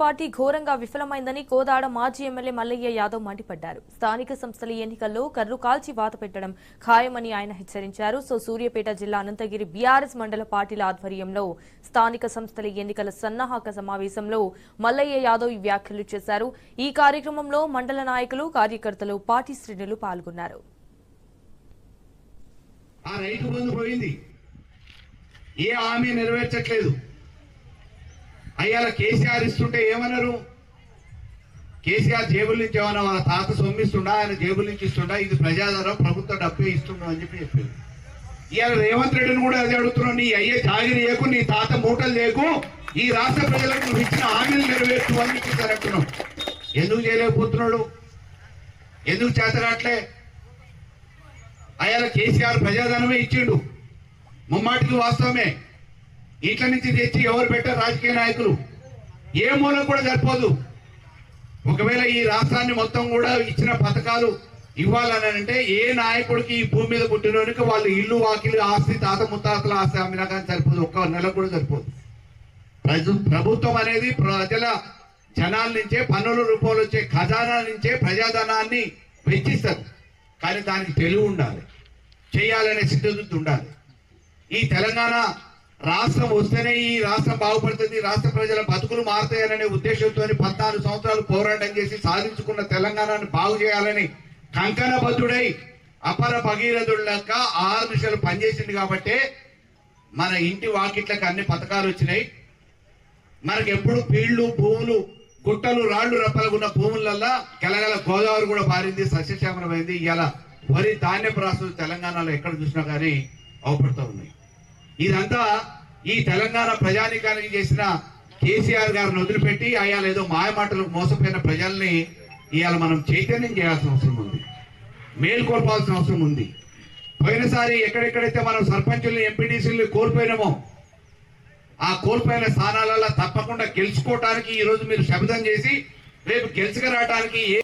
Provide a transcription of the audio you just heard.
Party ఘోరంగా విఫలమైందని కోదాడ మాజీ ఎమ్మెల్యే మల్లయ్య యాదవ్ మండిపడ్డారు. స్థానిక సంస్థల ఎన్నికల్లో కర్రు కాల్చి వాత పెట్టడం ఖాయమని ఆయన హెచ్చరించారు. సో సూర్యాపేట జిల్లా అనంతగిరి బీఆర్ఎస్ మండల పార్టీల ఆధ్వర్యంలో స్థానిక సంస్థల ఎన్నికల సన్నాహక సమావేశంలో మల్లయ్య యాదవ్ ఈ వ్యాఖ్యలు చేశారు. ఈ కార్యక్రమంలో మండల నాయకులు కార్యకర్తలు పార్టీ శ్రేణులు పాల్గొన్నారు. ఏ హామీ నెరవేర్చట్లేదు. అయ్యాల కేసీఆర్ ఇస్తుంటే ఏమన్నారు కేసీఆర్ జేబుల నుంచి ఏమన్నా వాళ్ళ తాత సొమ్మిస్తుండా ఆయన జేబుల నుంచి ఇస్తుండా? ఇది ప్రజాధనం ప్రభుత్వ డబ్బే ఇస్తుండా అని చెప్పి చెప్పింది ఇవాళ రేవంత్ రెడ్డిని కూడా అది అడుగుతున్నావు నీ అయ్యే జాగిరి చేయకు నీ తాత మూటలు చేయకు ఈ రాష్ట్ర ప్రజలకు నువ్వు ఇచ్చిన హామీలు నెరవేర్చు అని చెప్పి అంటున్నావు ఎందుకు చేయలేకపోతున్నాడు? ఎందుకు చేతరాట్లే? అయ్యాల కేసీఆర్ ప్రజాధనమే ఇచ్చిండు. ముమ్మాటికి వాస్తవమే. ఇట్ల నుంచి తెచ్చి ఎవరు పెట్టారు రాజకీయ నాయకులు. ఏ మూలం కూడా సరిపోదు. ఒకవేళ ఈ రాష్ట్రాన్ని మొత్తం కూడా ఇచ్చిన పథకాలు ఇవ్వాలని అంటే ఏ నాయకుడికి ఈ భూమి మీద పుట్టినోనికి వాళ్ళు ఇల్లు వాకిలు ఆస్తి తాత ముత్తాతల ఆస్తి అమ్మినా కానీ సరిపోదు. ఒక్క నెల కూడా సరిపోదు. ప్రజ- ప్రభుత్వం అనేది ప్రజల జనాల నుంచే పన్నుల రూపంలో వచ్చే ఖజానా నుంచే ప్రజాధనాన్ని వెచ్చిస్తారు కానీ దానికి తెలివి ఉండాలి. చేయాలనే సిద్ధత ఉండాలి. ఈ తెలంగాణ రాష్ట్రం వస్తేనే ఈ రాష్ట్రం బాగుపడుతుంది రాష్ట్ర ప్రజల బతుకులు మారుతాయనే ఉద్దేశంతో పద్నాలుగు సంవత్సరాలు పోరాటం చేసి సాధించుకున్న తెలంగాణను బాగు చేయాలని కంకణబద్ధుడై అపర భగీరథుడు ఆరు నిమిషాలు పనిచేసింది కాబట్టే మన ఇంటి వాకిట్లకు అన్ని పథకాలు వచ్చినాయి. మనకి ఎప్పుడు పీళ్ళు భూములు గుట్టలు రాళ్ళు రప్పలుగున్న భూములల్లా గలగల గోదావరి కూడా పారింది సస్యశ్యామలమైంది. ఇలా వరి ధాన్యపు రాష్ట్రం తెలంగాణలో ఎక్కడ చూసినా కానీ అవపడుతూ ఉన్నాయి. ఇదంతా ఈ తెలంగాణ ప్రజానికానికి చేసిన కేసీఆర్ గారిని వదిలిపెట్టి అయాల ఏదో మాయమాటలు మోసపోయిన ప్రజల్ని ఇవాళ మనం చైతన్యం చేయాల్సిన అవసరం ఉంది. మేల్కొల్పాల్సిన అవసరం ఉంది. పోయినసారి ఎక్కడెక్కడైతే మనం సర్పంచుల్ని ఎంపీటీసీల్ని కోల్పోయినామో ఆ కోల్పోయిన స్థానాలలో తప్పకుండా గెలుచుకోవటానికి ఈ రోజు మీరు శబ్దం చేసి రేపు గెలుచుకు రావడానికి ఏ